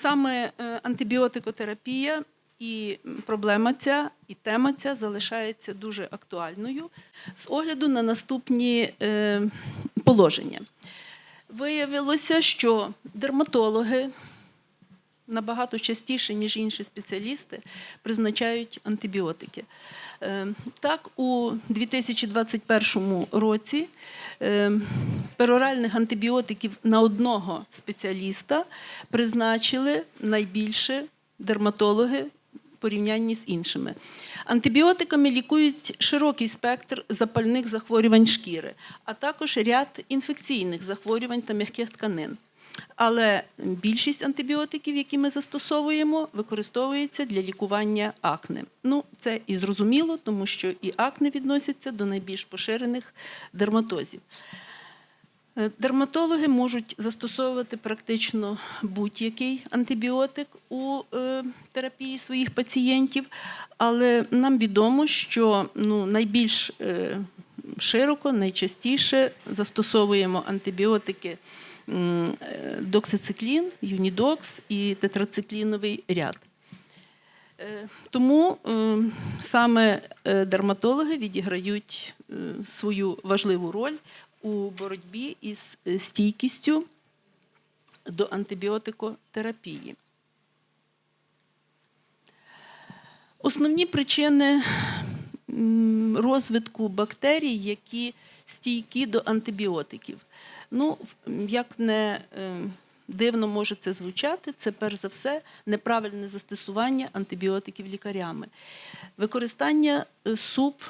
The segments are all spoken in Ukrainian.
Саме е, антибіотикотерапія і проблема ця, і тема ця залишається дуже актуальною з огляду на наступні е, положення. Виявилося, що дерматологи набагато частіше, ніж інші спеціалісти, призначають антибіотики. Е, Так, у 2021 році е, пероральних антибіотиків на одного спеціаліста призначили найбільше дерматологи порівнянні з іншими. Антибіотиками лікують широкий спектр запальних захворювань шкіри, а також ряд інфекційних захворювань та м'яких тканин. Але більшість антибіотиків, які ми застосовуємо, використовується для лікування акне. Ну, це і зрозуміло, тому що і акне відносяться до найбільш поширених дерматозів. Е, Дерматологи можуть застосовувати практично будь-який антибіотик у е, терапії своїх пацієнтів, але нам відомо, що ну, найбільш е, широко, найчастіше застосовуємо антибіотики доксициклін, юнідокс і тетрацикліновий ряд. Е, Тому е, саме е, дерматологи відіграють е, свою важливу роль у боротьбі із е, стійкістю до антибіотикотерапії. Основні причини розвитку бактерій, які стійкі до антибіотиків. Ну, як не е, дивно може це звучати, це перш за все неправильне застосування антибіотиків лікарями, використання е, суп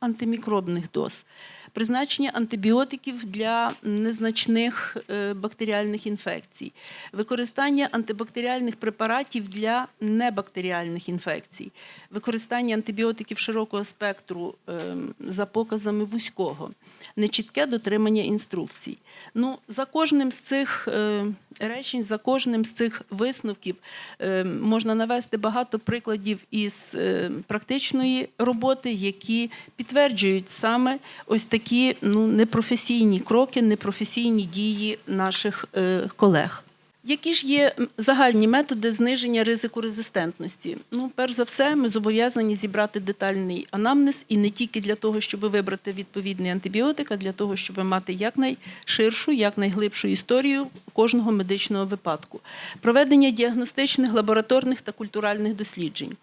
антимікробних доз, призначення антибіотиків для незначних е, бактеріальних інфекцій, використання антибактеріальних препаратів для небактеріальних інфекцій, використання антибіотиків широкого спектру е, за показами вузького, нечітке дотримання інструкцій. Ну, за кожним з цих е, речень, за кожним з цих висновків е, можна навести багато прикладів із е, практичної роботи, які підтверджують саме ось такі ну, непрофесійні кроки, непрофесійні дії наших е, колег. Які ж є загальні методи зниження ризику резистентності? Ну, перш за все, ми зобов'язані зібрати детальний анамнез і не тільки для того, щоб вибрати відповідний антибіотик, а для того, щоб мати якнайширшу, якнайглибшу історію кожного медичного випадку, проведення діагностичних, лабораторних та культуральних досліджень.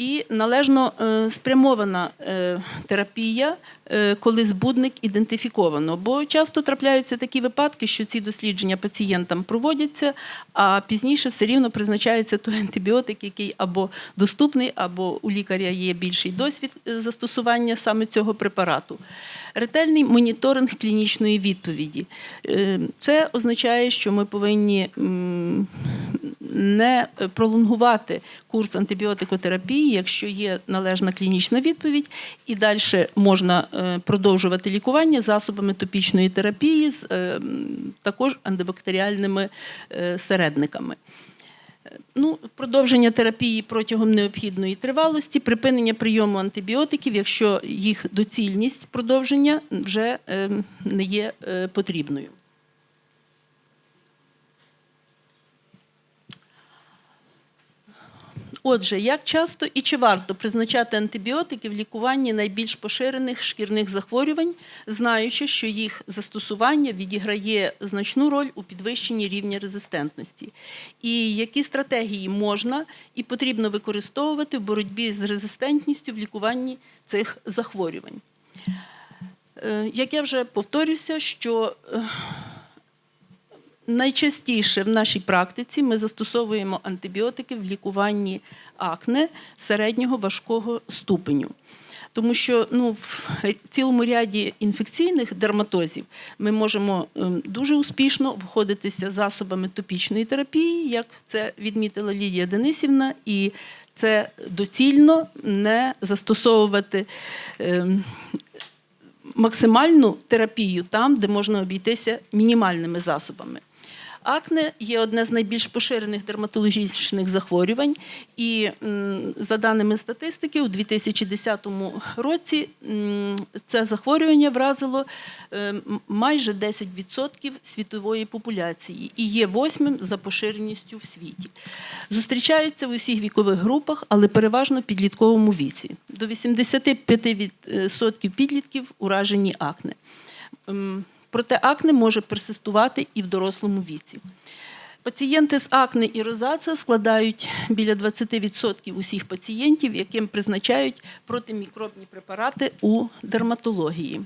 І належно е, спрямована е, терапія, е, коли збудник ідентифіковано. Бо часто трапляються такі випадки, що ці дослідження пацієнтам проводяться, а пізніше все рівно призначається той антибіотик, який або доступний, або у лікаря є більший досвід застосування саме цього препарату. Ретельний моніторинг клінічної відповіді. Е, Це означає, що ми повинні не пролонгувати курс антибіотикотерапії, якщо є належна клінічна відповідь, і далі можна е, продовжувати лікування засобами топічної терапії з е, також антибактеріальними середниками. Ну, продовження терапії протягом необхідної тривалості, припинення прийому антибіотиків, якщо їх доцільність продовження вже е, не є е, потрібною. Отже, як часто і чи варто призначати антибіотики в лікуванні найбільш поширених шкірних захворювань, знаючи, що їх застосування відіграє значну роль у підвищенні рівня резистентності, і які стратегії можна і потрібно використовувати в боротьбі з резистентністю в лікуванні цих захворювань? Е, Як я вже повторюся, що е, Найчастіше в нашій практиці ми застосовуємо антибіотики в лікуванні акне середнього важкого ступеню. Тому що ну, в цілому ряді інфекційних дерматозів ми можемо ем, дуже успішно обходитися засобами топічної терапії, як це відмітила Лідія Денисівна, і це доцільно не застосовувати ем, максимальну терапію там, де можна обійтися мінімальними засобами. Акне є одне з найбільш поширених дерматологічних захворювань, і за даними статистики, у 2010 році це захворювання вразило е, майже 10% світової популяції і є восьмим за поширеністю в світі. Зустрічаються в усіх вікових групах, але переважно в підлітковому віці. До 85% підлітків уражені акне. Проте акне може персистувати і в дорослому віці. Пацієнти з акне і розація складають біля 20% усіх пацієнтів, яким призначають протимікробні препарати у дерматології.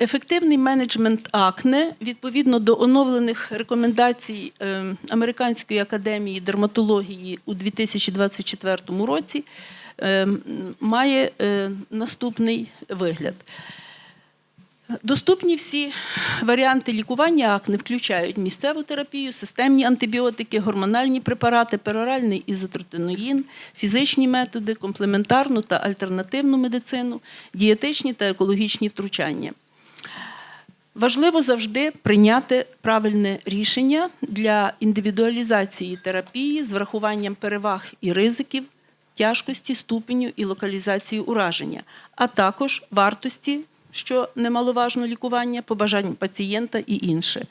Ефективний менеджмент акне відповідно до оновлених рекомендацій е, Американської академії дерматології у 2024 році має е, наступний вигляд. Доступні всі варіанти лікування акне включають місцеву терапію, системні антибіотики, гормональні препарати, пероральний ізотротиноїн, фізичні методи, комплементарну та альтернативну медицину, дієтичні та екологічні втручання. Важливо завжди прийняти правильне рішення для індивідуалізації терапії з врахуванням переваг і ризиків, тяжкості, ступеню і локалізації ураження, а також вартості, що немаловажно лікування, побажань пацієнта і інше.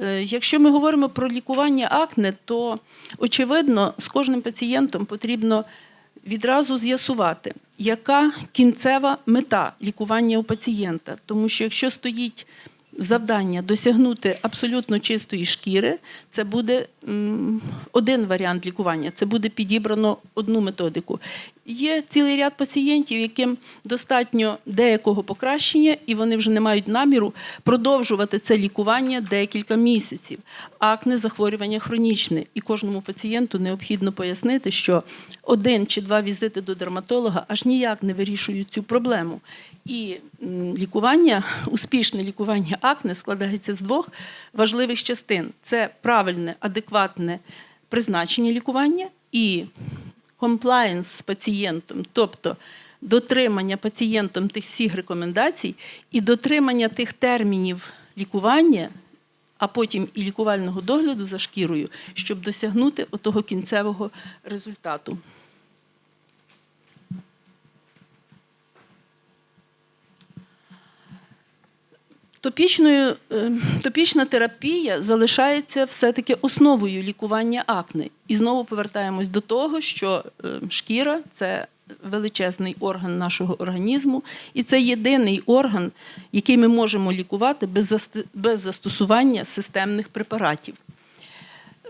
Е, Якщо ми говоримо про лікування акне, то очевидно з кожним пацієнтом потрібно відразу з'ясувати, яка кінцева мета лікування у пацієнта. Тому що якщо стоїть завдання досягнути абсолютно чистої шкіри, це буде один варіант лікування, це буде підібрано одну методику. Є цілий ряд пацієнтів, яким достатньо деякого покращення, і вони вже не мають наміру продовжувати це лікування декілька місяців. Акне захворювання хронічне, і кожному пацієнту необхідно пояснити, що один чи два візити до дерматолога аж ніяк не вирішують цю проблему. І лікування, успішне лікування акне складається з двох важливих частин: це правильне, адекватне призначення лікування і комплаєнс з пацієнтом, тобто дотримання пацієнтом тих всіх рекомендацій і дотримання тих термінів лікування, а потім і лікувального догляду за шкірою, щоб досягнути отого кінцевого результату. Топічною, е, топічна терапія залишається все-таки основою лікування акне. І знову повертаємось до того, що е, шкіра це величезний орган нашого організму, і це єдиний орган, який ми можемо лікувати без, застосування системних препаратів.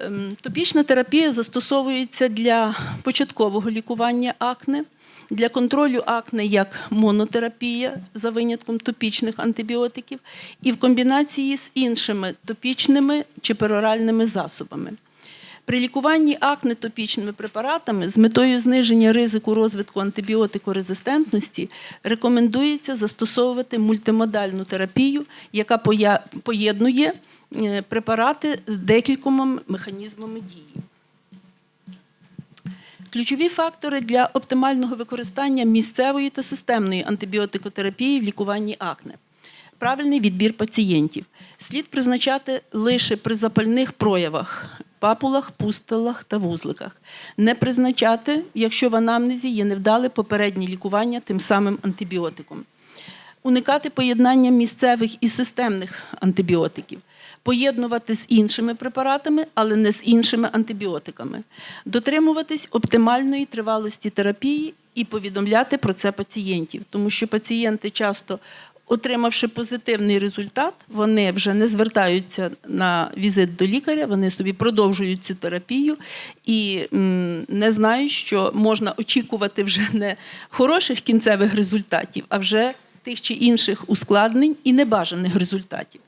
Ем, Топічна терапія застосовується для початкового лікування акне, для контролю акне як монотерапія за винятком топічних антибіотиків, і в комбінації з іншими топічними чи пероральними засобами. При лікуванні акне топічними препаратами з метою зниження ризику розвитку антибіотикорезистентності рекомендується застосовувати мультимодальну терапію, яка поєднує е, препарати з декількома механізмами дії. Ключові фактори для оптимального використання місцевої та системної антибіотикотерапії в лікуванні акне. Правильний відбір пацієнтів. Слід призначати лише при запальних проявах, папулах, пустелах та вузликах. Не призначати, якщо в анамнезі є невдале попереднє лікування тим самим антибіотиком. Уникати поєднання місцевих і системних антибіотиків, поєднувати з іншими препаратами, але не з іншими антибіотиками, дотримуватись оптимальної тривалості терапії і повідомляти про це пацієнтів, тому що пацієнти часто. Отримавши позитивний результат, вони вже не звертаються на візит до лікаря, вони собі продовжують цю терапію і не знають, що можна очікувати вже не хороших кінцевих результатів, а вже тих чи інших ускладнень і небажаних результатів.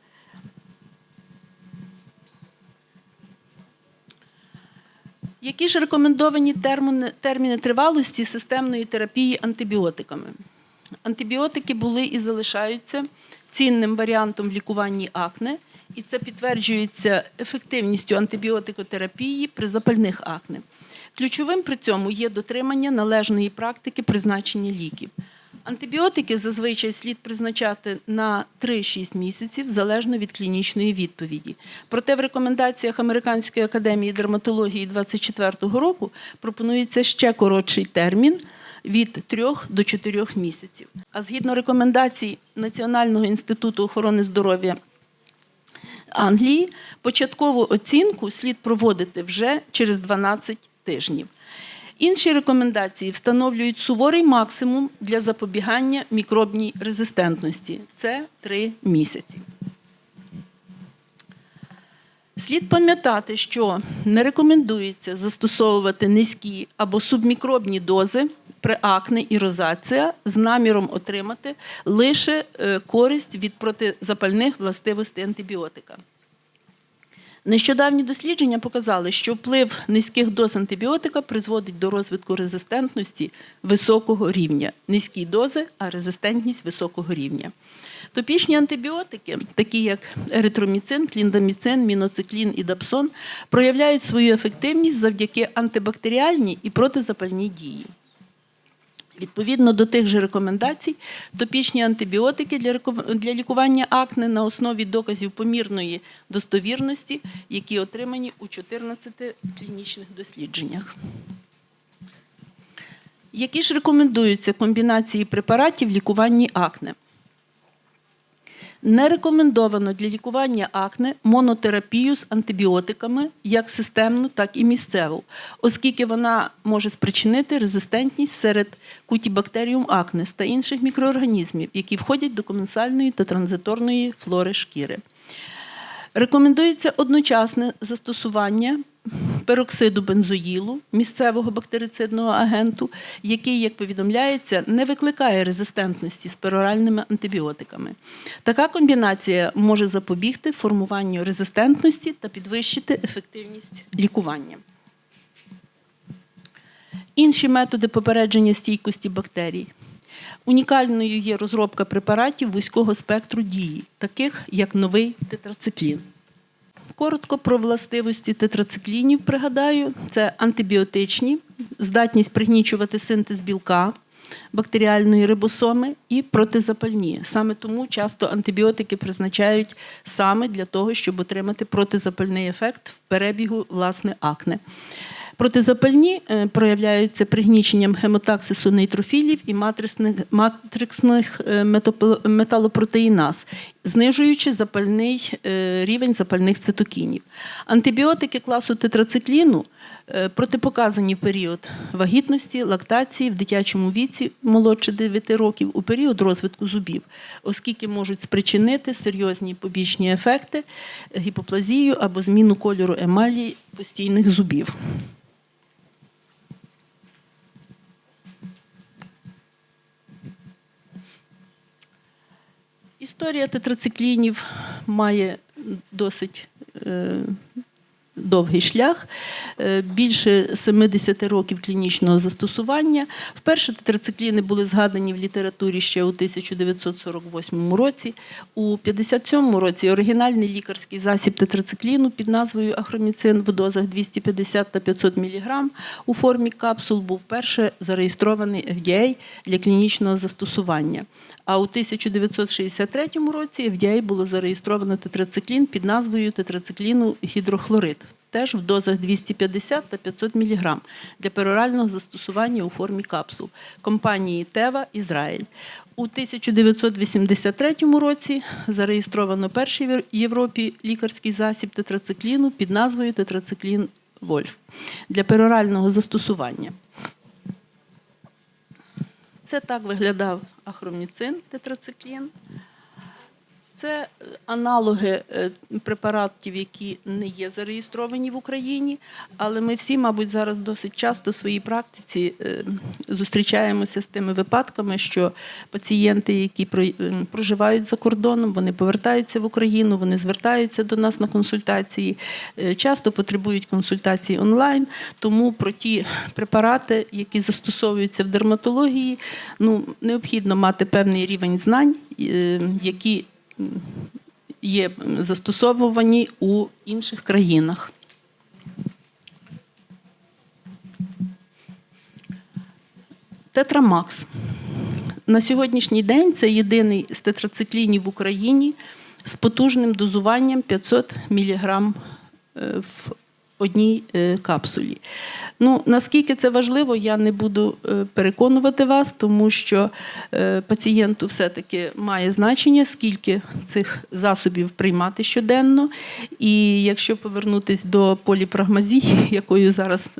Які ж рекомендовані терміни, терміни тривалості системної терапії антибіотиками? Антибіотики були і залишаються цінним варіантом в лікуванні акне, і це підтверджується ефективністю антибіотикотерапії при запальних акне. Ключовим при цьому є дотримання належної практики призначення ліків. Антибіотики зазвичай слід призначати на 3-6 місяців залежно від клінічної відповіді. Проте в рекомендаціях Американської академії дерматології 2024 року пропонується ще коротший термін від 3 до 4 місяців. А згідно рекомендацій Національного інституту охорони здоров'я Англії, початкову оцінку слід проводити вже через 12 тижнів. Інші рекомендації встановлюють суворий максимум для запобігання мікробній резистентності це 3 місяці. Слід пам'ятати, що не рекомендується застосовувати низькі або субмікробні дози при акне і розація з наміром отримати лише е, користь від протизапальних властивостей антибіотика. Нещодавні дослідження показали, що вплив низьких доз антибіотика призводить до розвитку резистентності високого рівня. Низькі дози, а резистентність високого рівня. Топічні антибіотики, такі як еритроміцин, кліндаміцин, міноциклін і дапсон, проявляють свою ефективність завдяки антибактеріальній і протизапальній дії. Відповідно до тих же рекомендацій, топічні антибіотики для лікування акне на основі доказів помірної достовірності, які отримані у 14 клінічних дослідженнях. Які ж рекомендуються комбінації препаратів в лікуванні акне? Не рекомендовано для лікування акне монотерапію з антибіотиками як системну, так і місцеву, оскільки вона може спричинити резистентність серед кутібактеріум акнес та інших мікроорганізмів, які входять до коменсальної та транзиторної флори шкіри. Рекомендується одночасне застосування пероксиду бензоїлу, місцевого бактерицидного агенту, який, як повідомляється, не викликає резистентності з пероральними антибіотиками. Така комбінація може запобігти формуванню резистентності та підвищити ефективність лікування. Інші методи попередження стійкості бактерій. Унікальною є розробка препаратів вузького спектру дії, таких як новий тетрациклін. Коротко про властивості тетрациклінів пригадаю: це антибіотичні, здатність пригнічувати синтез білка, бактеріальної рибосоми і протизапальні. Саме тому часто антибіотики призначають саме для того, щоб отримати протизапальний ефект в перебігу власне акне. Протизапальні е, проявляються пригніченням гемотаксису нейтрофілів і матрисних, матриксних е, металопротеїназ, знижуючи запальний е, рівень запальних цитокінів. Антибіотики класу тетрацикліну е, протипоказані в період вагітності, лактації в дитячому віці молодше 9 років у період розвитку зубів, оскільки можуть спричинити серйозні побічні ефекти, гіпоплазію або зміну кольору емалі постійних зубів. Історія тетрациклінів має досить е, довгий шлях, е, більше 70 років клінічного застосування. Вперше тетрацикліни були згадані в літературі ще у 1948 році. У 57 році оригінальний лікарський засіб тетрацикліну під назвою ахроміцин в дозах 250 та 500 мг у формі капсул був вперше зареєстрований FDA для клінічного застосування. А у 1963 році FDA було зареєстровано тетрациклін під назвою тетрацикліну гідрохлорид, теж в дозах 250 та 500 мг для перорального застосування у формі капсул компанії Тева Ізраїль. У 1983 році зареєстровано перший в Європі лікарський засіб тетрацикліну під назвою тетрациклін Вольф для перорального застосування. Це так виглядав ахроміцин, тетрациклін. Це е, аналоги е, препаратів, які не є зареєстровані в Україні, але ми всі, мабуть, зараз досить часто в своїй практиці е, зустрічаємося з тими випадками, що пацієнти, які проживають за кордоном, вони повертаються в Україну, вони звертаються до нас на консультації, часто потребують консультацій онлайн. Тому про ті препарати, які застосовуються в дерматології, ну необхідно мати певний рівень знань, які є застосовувані у інших країнах. Тетрамакс. На сьогоднішній день це єдиний з тетрациклінів в Україні з потужним дозуванням 500 мг в одній е, капсулі. Ну, наскільки це важливо, я не буду е, переконувати вас, тому що е, пацієнту все-таки має значення, скільки цих засобів приймати щоденно. І якщо повернутися до поліпрагмазії, якою зараз,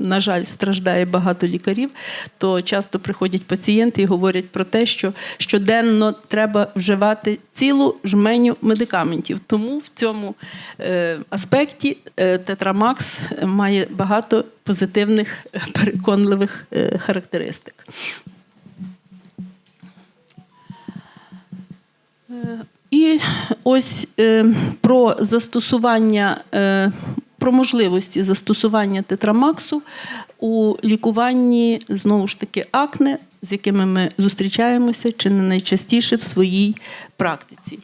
на жаль, страждає багато лікарів, то часто приходять пацієнти і говорять про те, що щоденно треба вживати цілу жменю медикаментів. Тому в цьому аспекті е, Тетрамакс має багато позитивних переконливих е, характеристик. Е, І ось е, про застосування, про можливості застосування тетрамаксу у лікуванні знову ж таки акне, з якими ми зустрічаємося чи не найчастіше в своїй практиці.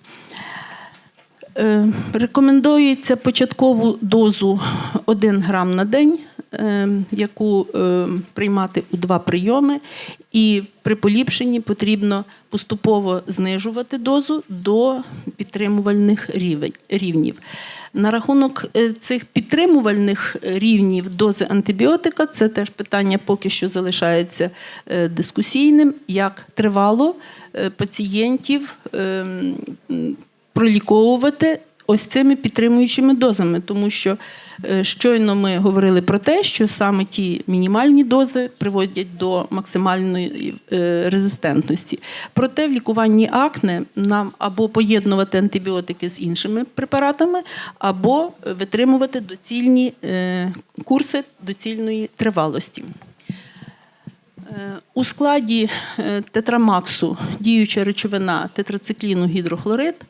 Е, Рекомендується початкову дозу 1 грам на день, е, яку е, приймати у два прийоми, і при поліпшенні потрібно поступово знижувати дозу до підтримувальних рівнів. На рахунок цих підтримувальних рівнів дози антибіотика, це теж питання поки що залишається дискусійним, як тривало пацієнтів ем, проліковувати ось цими підтримуючими дозами, тому що е, щойно ми говорили про те, що саме ті мінімальні дози приводять до максимальної е, резистентності. Проте в лікуванні акне нам або поєднувати антибіотики з іншими препаратами, або витримувати доцільні е, курси доцільної тривалості. У складі тетрамаксу діюча речовина тетрацикліну гідрохлорид.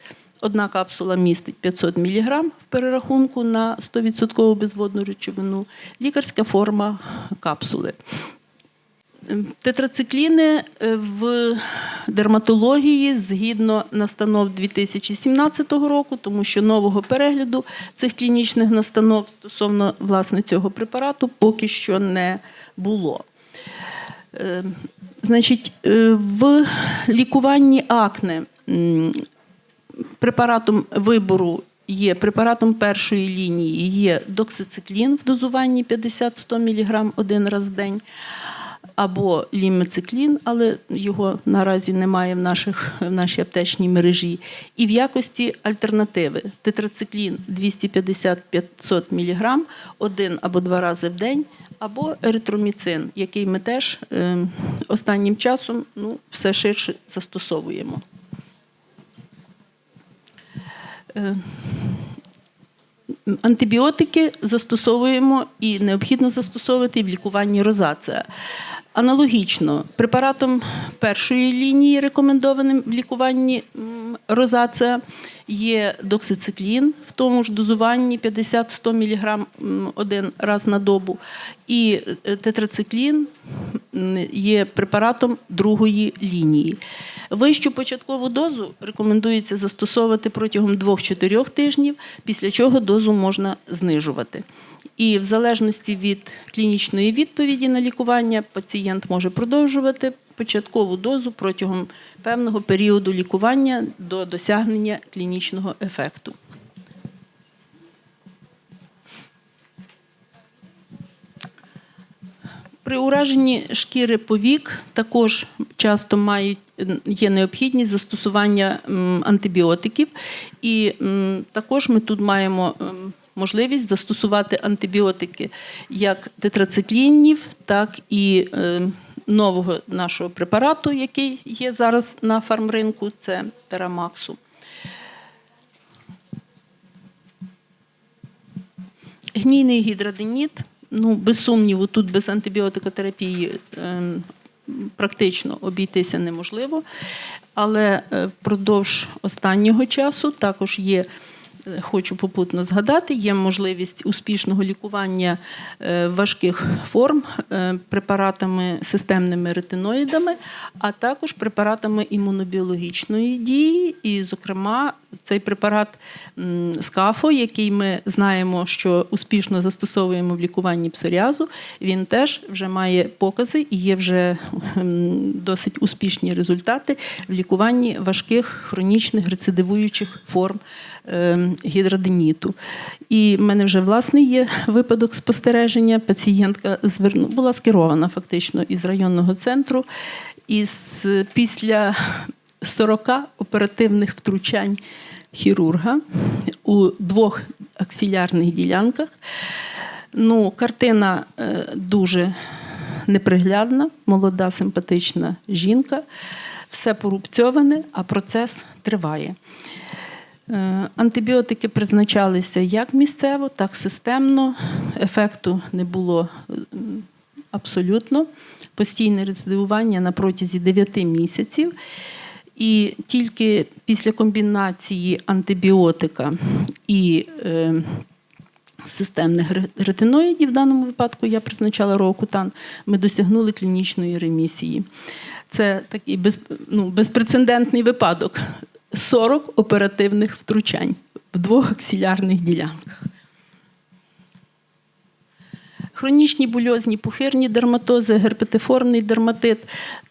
Одна капсула містить 500 мг в перерахунку на 100% безводну речовину, лікарська форма капсули. Е, Тетрацикліни е, в дерматології згідно настанов 2017 року, тому що нового перегляду цих клінічних настанов стосовно власне цього препарату поки що не було. Е, Значить, е, в лікуванні акне препаратом вибору є препаратом першої лінії є доксициклін в дозуванні 50-100 мг один раз в день, або лімециклін, але його наразі немає в, наших, в нашій аптечній мережі. І в якості альтернативи тетрациклін 250-500 мг один або два рази в день, або еритроміцин, який ми теж е, останнім часом ну, все ширше застосовуємо. Е, Антибіотики застосовуємо і необхідно застосовувати в лікуванні розація. Аналогічно, препаратом першої лінії, рекомендованим в лікуванні м, розація, є доксициклін в тому ж дозуванні 50-100 мг один раз на добу. І е, тетрациклін є препаратом другої лінії. Вищу початкову дозу рекомендується застосовувати протягом 2-4 тижнів, після чого дозу можна знижувати. І в залежності від клінічної відповіді на лікування пацієнт може продовжувати початкову дозу протягом певного періоду лікування до досягнення клінічного ефекту. При ураженні шкіри повік також часто мають є необхідність застосування антибіотиків, і також ми тут маємо можливість застосувати антибіотики як тетрациклінів, так і е, нового нашого препарату, який є зараз на фармринку, це терамаксу. Гнійний гідраденіт, ну, без сумніву, тут без антибіотикотерапії ем, практично обійтися неможливо. Але е, впродовж останнього часу також є, хочу попутно згадати, є можливість успішного лікування е, важких форм е, препаратами системними ретиноїдами, а також препаратами імунобіологічної дії, і, зокрема, Цей препарат скафо, який ми знаємо, що успішно застосовуємо в лікуванні псоріазу, він теж вже має покази і є вже досить успішні результати в лікуванні важких хронічних рецидивуючих форм ем, гідраденіту. І в мене вже власний є випадок спостереження. Пацієнтка була скерована фактично із районного центру. І після 40 оперативних втручань хірурга у двох аксілярних ділянках. Ну, картина е, дуже неприглядна, молода, симпатична жінка. Все порубцьоване, а процес триває. Е, Антибіотики призначалися як місцево, так системно. Ефекту не було абсолютно. Постійне рецидивування на протязі 9 місяців. І тільки після комбінації антибіотика і е, системних ре- ретиноїдів, в даному випадку я призначала роокутан, ми досягнули клінічної ремісії. Це такий без, ну, безпрецедентний випадок. 40 оперативних втручань в двох аксілярних ділянках. Хронічні бульозні пухирні дерматози, герпетиформний дерматит.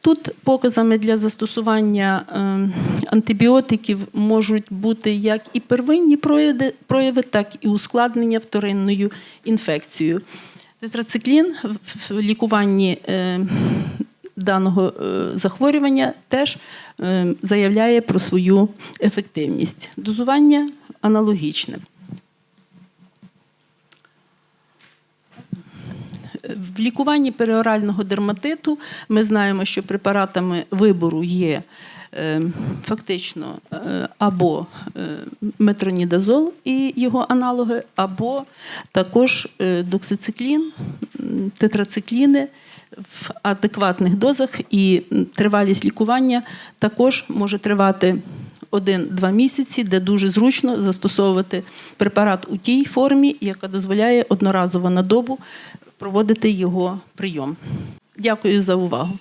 Тут показами для застосування е, антибіотиків можуть бути як і первинні прояви, так і ускладнення вторинною інфекцією. Тетрациклін в- лікуванні е, даного е, захворювання теж е, заявляє про свою ефективність. Дозування аналогічне. В лікуванні переорального дерматиту ми знаємо, що препаратами вибору є е, фактично або метронідазол і його аналоги, або також доксициклін, тетрацикліни в адекватних дозах, і тривалість лікування також може тривати. Один-два місяці, де дуже зручно застосовувати препарат у тій формі, яка дозволяє одноразово на добу проводити його прийом. Дякую за увагу.